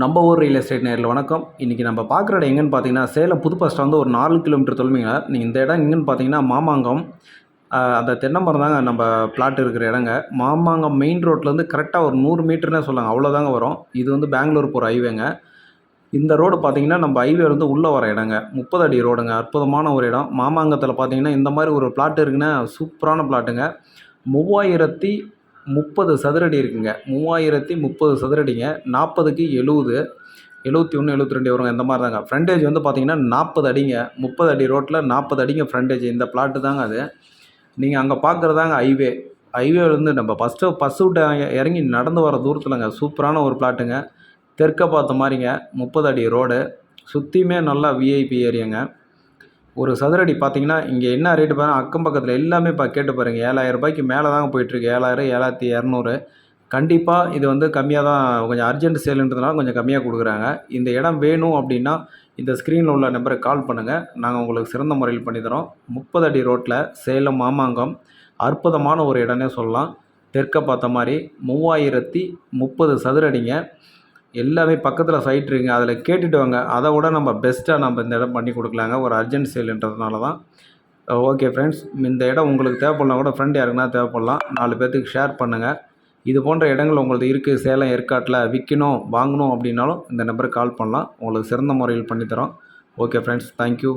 நம்ம ஊர் real estate நேரில் வணக்கம். இன்றைக்கி நம்ம பார்க்குற இடம் எங்கேன்னு பார்த்தீங்கன்னா சேலம் புது பஸ் வந்து ஒரு நாலு கிலோமீட்டர் தொழுமைங்க நீங்கள் இந்த இடம் எங்கேன்னு பார்த்தீங்கன்னா மாமாங்கம். அந்த தென்னமரம் தாங்க நம்ம பிளாட் இருக்கிற இடங்க. மாமாங்கம் மெயின் ரோட்லேருந்து கரெக்டாக ஒரு நூறு மீட்டர்னே சொல்லாங்க அவ்வளோதாங்க வரும். இது வந்து பெங்களூர் போகிற ஹைவேங்க இந்த ரோடு பார்த்தீங்கன்னா நம்ம ஹைவேலேருந்து உள்ளே வர இடங்க. முப்பது அடி ரோடுங்க அற்புதமான ஒரு இடம். மாமாங்கத்தில் பார்த்தீங்கன்னா இந்த மாதிரி ஒரு பிளாட் இருக்குன்னா சூப்பரான பிளாட்டுங்க மூவாயிரத்தி முப்பது சதுரடி இருக்குங்க. மூவாயிரத்தி முப்பது சதுரடிங்க. நாற்பதுக்கு எழுபது எழுபத்தி ஒன்று எழுபத்தி ரெண்டு வருங்க. இந்த மாதிரி தாங்க ஃப்ரண்டேஜ் வந்து பார்த்தீங்கன்னா நாற்பது அடிங்க. முப்பது அடி ரோட்டில் நாற்பது அடிங்க ஃப்ரண்டேஜ் இந்த பிளாட்டு தாங்க அது. நீங்கள் அங்கே பார்க்குறதாங்க ஹைவே ஹைவேலேருந்து நம்ம ஃபஸ்ட்டு பஸ் விட்டு இறங்கி நடந்து வர தூரத்தில்ங்க. சூப்பரான ஒரு பிளாட்டுங்க தெற்க பார்த்த மாதிரிங்க. முப்பது அடி ரோடு சுற்றியுமே நல்லா விஐபி ஏரியாங்க ஒரு சதுரடி பார்த்தீங்கன்னா இங்கே என்ன ரேட்டு பாருங்க அக்கம் பக்கத்தில் எல்லாமே இப்போ கேட்டு பாருங்கள் ஏழாயிரம் ரூபாய்க்கு மேலே தாங்க போயிட்டுருக்கு. ஏழாயிரம் ஏழாயிரத்தி இரநூறு. கண்டிப்பாக இது வந்து கம்மியாக தான் கொஞ்சம் அர்ஜென்ட் சேலுன்றதுனால கொஞ்சம் கம்மியாக கொடுக்குறாங்க. இந்த இடம் வேணும் அப்படின்னா இந்த ஸ்க்ரீனில் உள்ள நம்பருக்கு கால் பண்ணுங்கள் நாங்கள் உங்களுக்கு சிறந்த முறையில் பண்ணித்தரோம் முப்பது அடி ரோட்டில் சேலம் மாமாங்கம் அற்புதமான ஒரு இடம்னே சொல்லலாம். தெற்க பார்த்த மாதிரி மூவாயிரத்தி முப்பது சதுரடிங்க. எல்லாமே பக்கத்தில் சைட் இருக்குங்க அதில் கேட்டுட்டு வாங்க. அதை விட நம்ம பெஸ்ட்டாக நம்ம இந்த இடம் பண்ணி கொடுக்கலாங்க. ஒரு அர்ஜென்ட் சேல்ன்றதுனால தான். ஓகே ஃப்ரெண்ட்ஸ் இந்த இடம் உங்களுக்கு தேவைப்படலாம் கூட ஃப்ரெண்ட் யாருக்குன்னா தேவைப்படலாம். நாலு பேர்த்துக்கு ஷேர் பண்ணுங்கள் இது போன்ற இடங்கள் உங்களுக்கு இருக்குது சேலம் ஏற்காட்டில் விற்கணும் வாங்கணும் அப்படின்னாலும் இந்த நம்பருக்கு கால் பண்ணலாம். உங்களுக்கு சிறந்த முறையில் பண்ணித்தரோம் ஓகே ஃப்ரெண்ட்ஸ் தேங்க்யூ